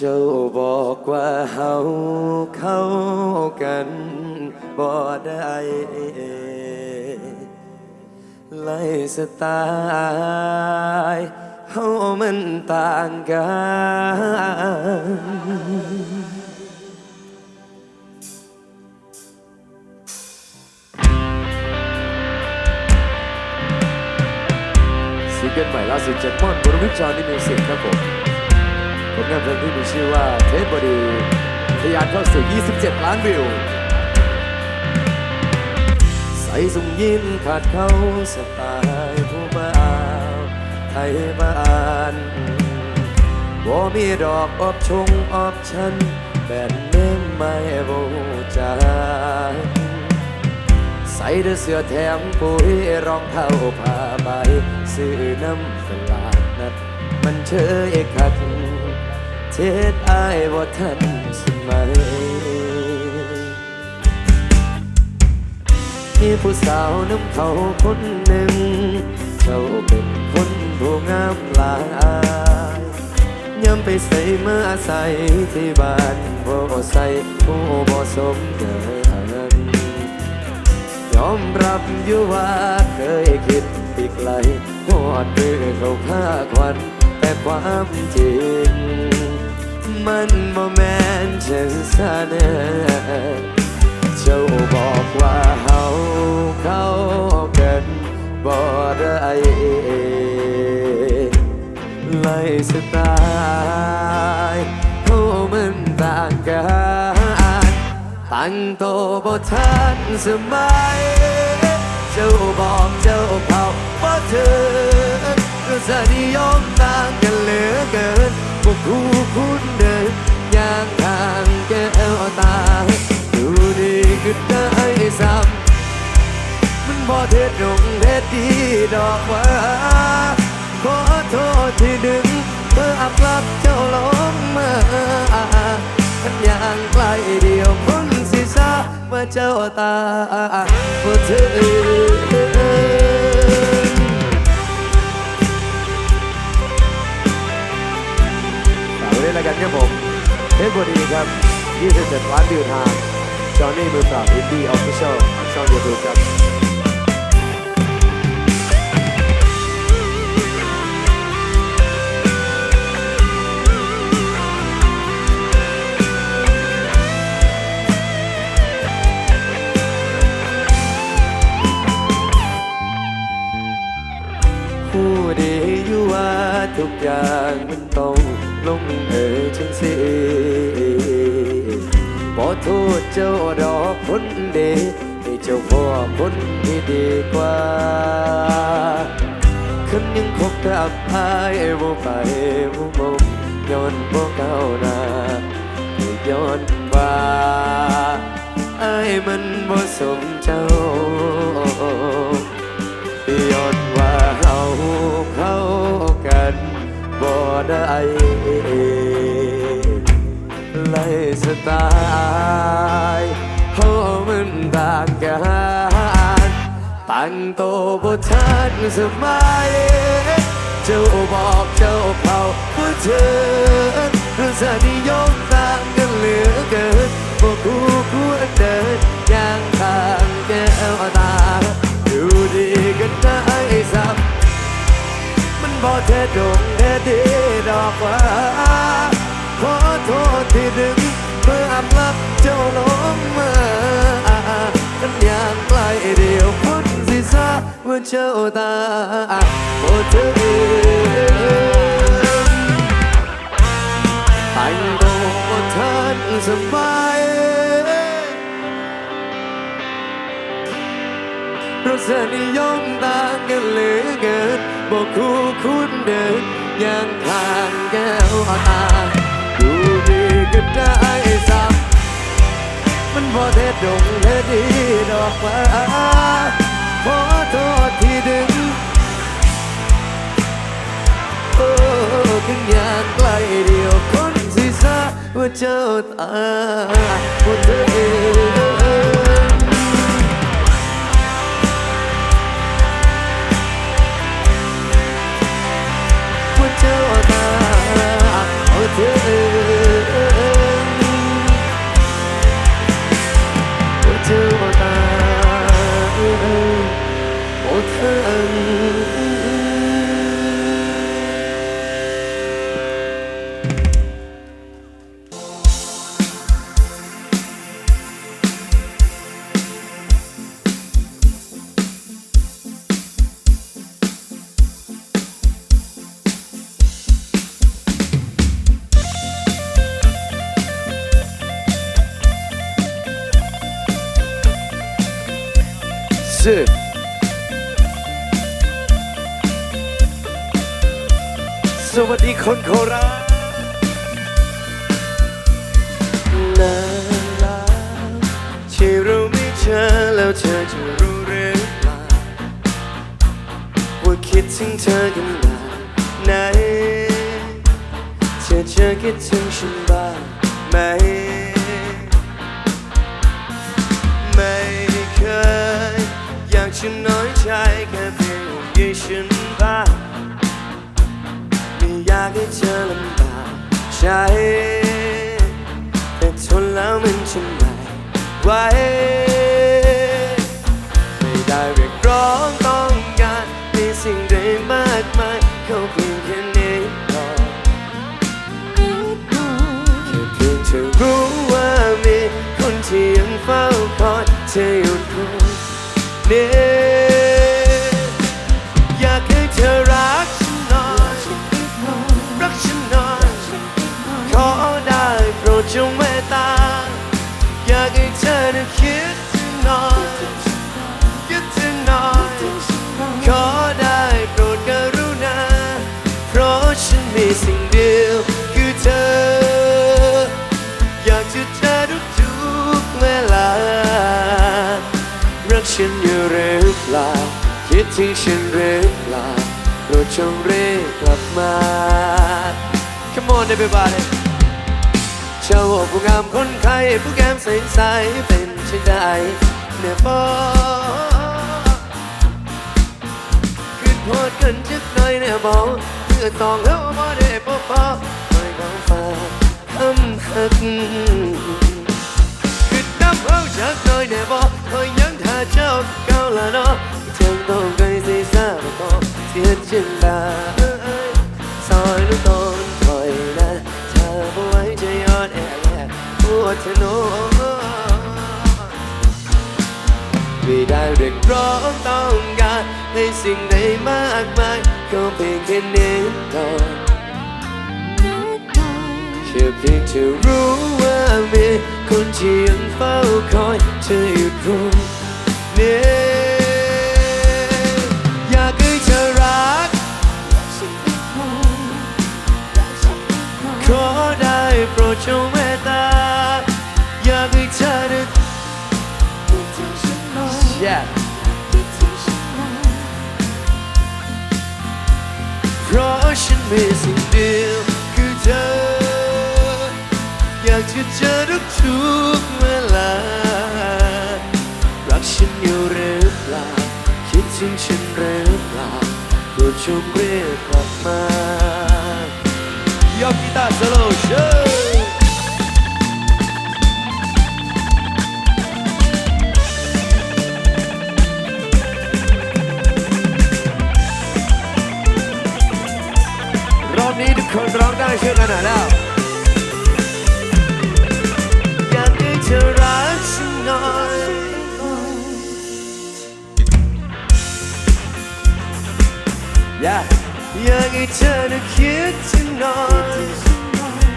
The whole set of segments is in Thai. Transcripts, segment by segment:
เจ้าบอกว่าเฮาเข้ากันบ่ได้ไล่สไตล์เฮามันต่างกันซิงเกิลใหม่ล่าสุดจากม่อนบรวิจานิมิวสิกครับผม ผลงานเพลงที่มีชื่อว่าเทปบอดีทะยานเข้าสู่ 27 ล้านวิว ใส่สุ่มยินขาดเขาสไตล์ผู้บ่าวไทยบ้านบ่มีดอกอบชงอบชันแบนเน้มไม่บูจาใส่เด้อเสื้อแถมปุ๋ยรองเท้าผ้าใบซื้อน้ำตลาดนัดมันเชยคัก เท็ดอายบ่ทันสมัยมีผู้สาวน้ำเขาคนหนึ่งเจ้าเป็นคนผู้งามหลายย้ำไปใส่เมื่อใส่ที่บ้านบ่ใส่ผู้บ่สมเกินยอมรับอยู่ว่าเคยคิดอีกไกลหอดมือเขาฆ่าควันแต่ความจริง มันบ่แม่นเช่นซะแน่เจ้าบอกว่าเฮาเข้ากันบ่ได้ไล่สไตล์เฮามันต่างกันตั้งโตบ่ทันสมัยเจ้าบอกเจ้าเผาบ่ถึงรสนิยมต่างกันเหลือเกิน พวกคู่คุณเดินย่างทางแก้วตา ดูดีก็ได้ซ้ำมันบ่เท็ดดงเท็ดดีดอกว่า ขอโทษที่ดึงเพื่ออับลับเจ้าลงมาทันอย่างใกล้เดียวคนสิซาว่าเจ้าตาบ่ถึง ครับ 27 ล้านวิวทางจอห์นนี่มือปราบอินดี้ออฟฟิเชียลช่องยูทูบครับผู้ดีอยู่ว่าทุกอย่างมันต้องลงเอยจังสิ บอโทษเจ้าดอกคนดีให้เจ้าพ่อคนที่ดีกว่าคันยังคบกับพายบ่ไปบ่มมย้อนบ่ก้าวหน้าให้ย้อนว่าไอ้มันบ่สมเจ้าย้อนว่าเฮาเข้ากันบ่ได้ สไตล์เฮามันต่างกันตั้งโตบ่ทันสมัยเจ้าบอกเจ้าเผาผู้เธอรสนิยมต่างกันเหลือเกินบ่คู่ควรเดินอย่างทางแก้วตาดูดีกันได้สับมันบ่เท่ดงเท่ดีดอกว่าขอโทษที่ดึง เพื่ออำลับเจ้าลงมากันอย่างใกล้เดียวพ้นสิซาว่าเจ้าตาบ่ถึงตั้งโตบ่ทันสบายรสนิยมต่างกันเหลือเกินบอกคู่คุณเดินอย่างทาง บ่เท็ดดงเท็ดดีดอกว่าขอโทษที่ดึงโอ้ขึ้นอย่างใกล้เดียวคนสิซาว่าเจ้าตาว่าเธอเองว่าเจ้าตาเอาเธอ ชื่อสวัสดีคนโคราชนานแล้วที่เราไม่เจอแล้วเธอจะรู้หรือเปล่าว่าคิดถึงเธอกันแบบไหนเธอจะคิดถึงฉันบ้างไหม อยากจะน้อยใจแค่เพียงห่วงใยฉันบ้างไม่อยากให้เธอลำบากใจแต่ทนแล้วมันจะไม่ไหวไม่ได้เรียกร้องต้องการในสิ่งใดมากมายเขาเพียงแค่นี้พอแค่เพียงเธอรู้ว่ามีคนที่ยังเฝ้าคอยเธออยู่ตรงนี้ คิดถึงฉันหรือเปล่าโปรดจงเรียกกลับมา Come on everybody เจ้าผู้งามคนไข้ผู้แก้มใสๆเป็นเช่นใดเนี่ยบอขึ้นโพดกันจักหน่อยเนี่ยบอเพื่อต้องเฮาบ่ได้พบพอคอยของฝาคำหักขึ้นน้ำเฮาจักหน่อยเนี่ยบอคอยยังท่าเจ้าเก่าละเนาะ จังต้องไกลสิสาบ่ต้องเสียจังไดซอยลูกตอนคอยนะเธอบ่ไว้จยอนแอบแอบปวดเธอโน้ไม่ได้เรียกร้องต้องการให้สิ่งใดมากมายก็เพียงแค่นิดหน่อยแค่เพียงเธอรู้ว่ามีคนที่ยังเฝ้าคอยเธออยู่ตรงนี้ รดจงเมตตาอยากให้เธอได้ Yeah เพราะฉันมีสิ่งเดียวคือเธอ อยากจะเจอทุกทุกๆเวลา รักฉันอยู่หรือเปล่า คิดถึงฉันหรือเปล่าโปรดจงเรียกกลับมา ยกกีตาร์โซโล่โชว์ คนร้องได้ช่วยกันหน่อยแล้วอยากให้เธอรักฉันหน่อยอยากอยากให้เธอได้คิดถึงหน่อย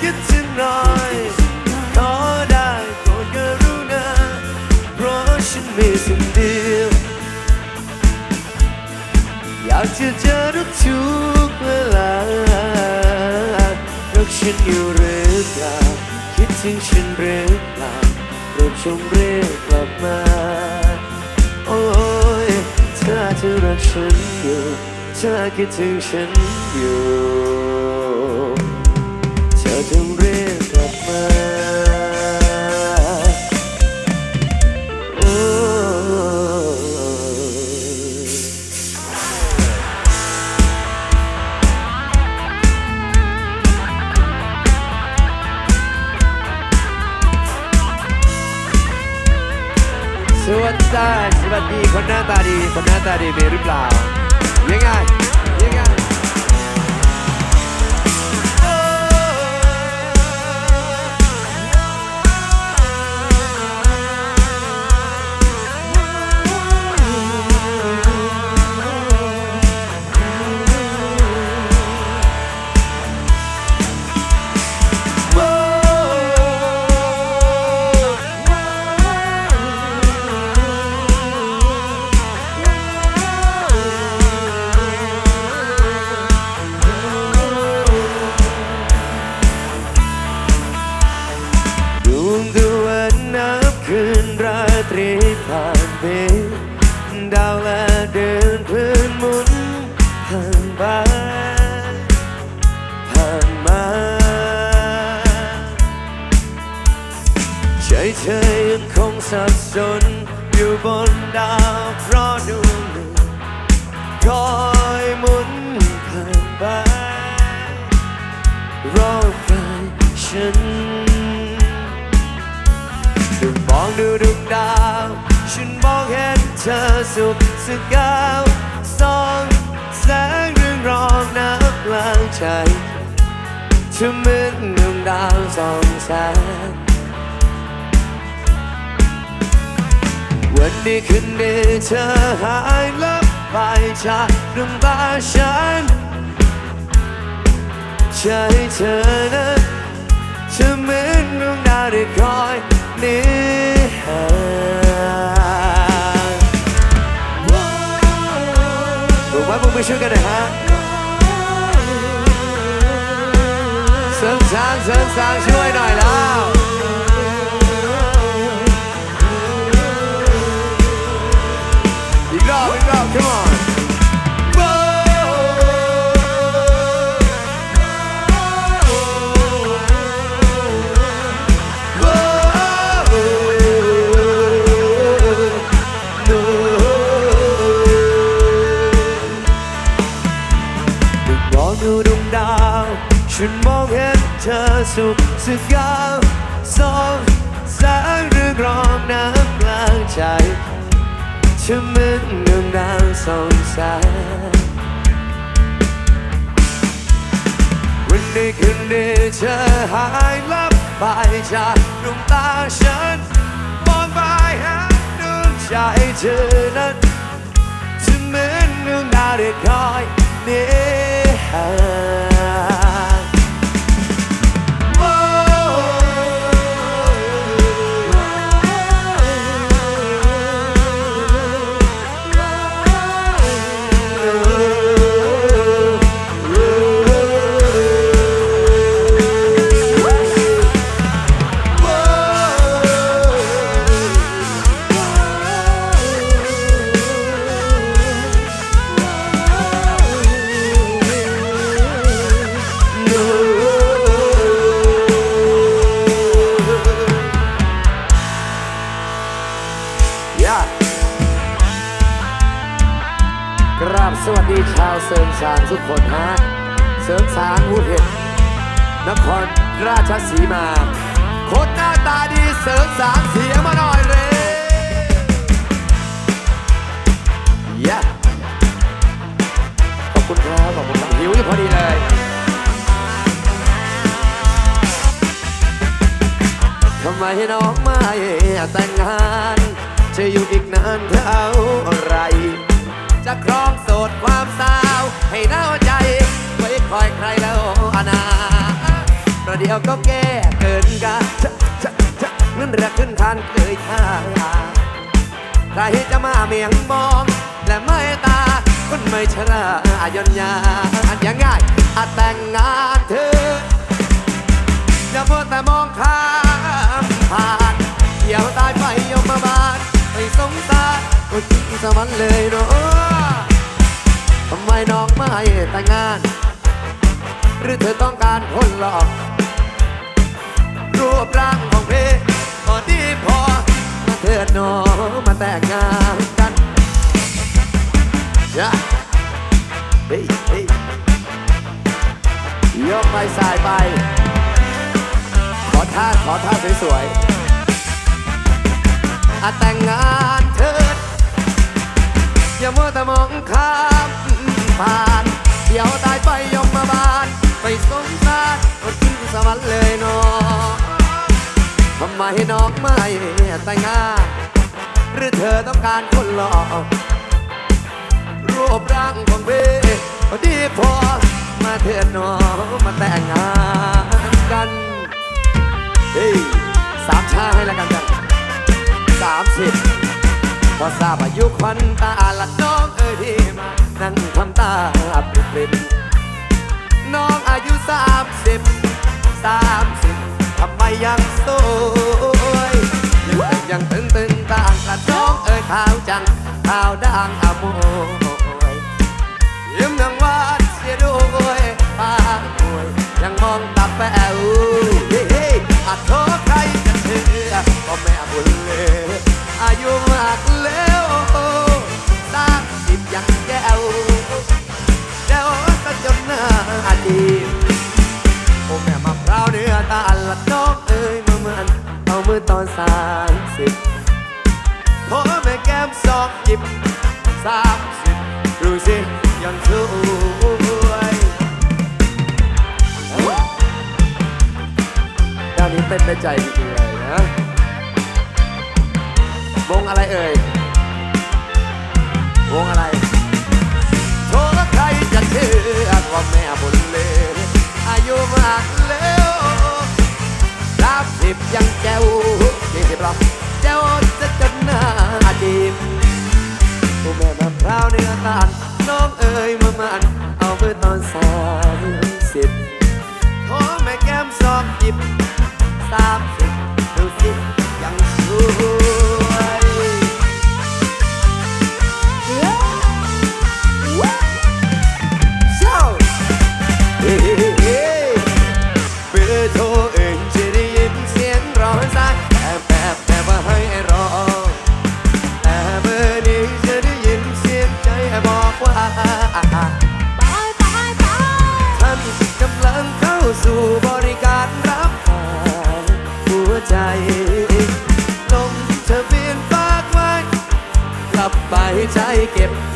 คิดถึงหน่อยขอได้โปรดกรุณาเพราะฉันมีสิ่งเดียวอยากจะเจอทุกเวลา กฉันอยู่หรือเปล่า คิดถึงฉันหรือเปล่าโปรดจงเรียกกลับมา โอ้ยถ้าเธอรักฉันอยู่ถ้าคิดถึงฉันอยู่เธอจงเรียกกลับมา สวัสดีคนหน้าตาดี คนหน้าตาดีมีหรือเปล่ายังไง ตรีผ่านไปดาวและเดินพื้นหมุนผ่านไปผ่านมาใจเธอยังคงสับสนอยู่บนดาวเพราะดวงหนึ่งคอยหมุนผ่านไปรอบกายฉัน องดูดวงดาว ฉันมองเห็นเธอสุขสกาวสองแสงเรืองรองน้ำกลางใจเธอเหมือนดวงดาวสองแสงวันนี้คืนนี้เธอหายลับไปจากดวงตาฉันใจเธอนั้นเธอเหมือนดวงดาวที่คอย นิหารถูกไหมพวกไปช่วยกันนะฮะเสริมสางเสริมสางช่วยหน่อยแล้ว สุขสกาวสองแสงเรืองรองน้ำกลางใจฉันเหมือนดวงดาวสองแสงวันนี้คืนนี้เธอหายลับไปจากดวงตาฉันมองไปหาดวงใจเธอนั้นฉันเหมือนดวงดาวที่คอยนิ คนหน้าตาดีเสริมสางเสียงมาหน่อยเลยยะขอบคุณครับขอบคุณครับหิวอยู่พอดีเลยทำไมน้องไม่แต่งงานจะอยู่อีกนานเท่าไร จะครองโสดความสาว ให้น่าใจไว้คอยใครแล้วอนา ประเดี๋ยวก็แก้เกินกาชะชะชะเงินรักขึ้นคันเคยท่าใครจะมาเมียงมอง และไม่ตาคนไม่ชราอายอนยาอันยังง่ายอาแต่งงานเธอ อย่ามัวแต่มองข้ามผ่านเดี๋ยวตายไปยมมาบาลไม่สงสารก็จริงสวรรค์เลยเนาะทำไมน้องไม่แต่งงาน หรือเธอต้องการคนหลอก รูปร่างของเพพอดีพอ มาเถิดหนอมาแต่งงานกันยะเฮ้ยเฮ้ยยกไปสายไป ขอท่าขอท่าสวยๆอาแต่งงานเถิด อย่ามัวแต่มองข้ามผ่าน เดี๋ยวตายไปยมมาบาล ไปสงสารอดทิ้งสวรรค์เลยเนาะทำไมน้องไม่แต่งงานหรือเธอต้องการคนหล่อรูปร่างของเบดีพอมาเถิดหนอมาแต่งงานกันเฮ้ยสามชาให้แล้วกันจ้ะสามสิบพอทราบอายุควันตาละน้องเอ้ยที่มานั่งทำตาปริบปริบายุสามสิบสามสิบทำไมยังสวยยังตึงยังตึงตึงต่างกระดองเอ้ยขาวจังขาวด่างอโมยยิ้มนังวาดเสียด้วยปากป่วยยังมองตาแป๋วอาจโทษใครจะเชื่อก็แม่บุญเลยอายุมากแล้วสามสิบยังแก้ว ต้นได้ใจจริงๆเลยนะ วงอะไรเอ่ย วงอะไรโทษใครจะเชื่อว่าแม่บุญเลวอายุมากแล้วสามสิบยังแก้วยี่สิบหรอแก้วจะจนหน้าดินโอ้แม่มะพร้าวเนื้อตาล ใจเก็บ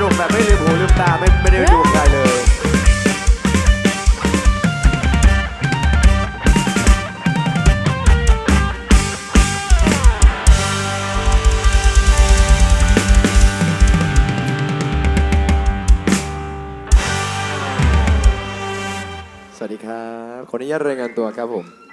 นุกแบบไม่ลืมหูลืมตาไม่ไม่ได้ดูใครเลย สวัสดีครับ ขออนุญาตรายงานตัวครับผม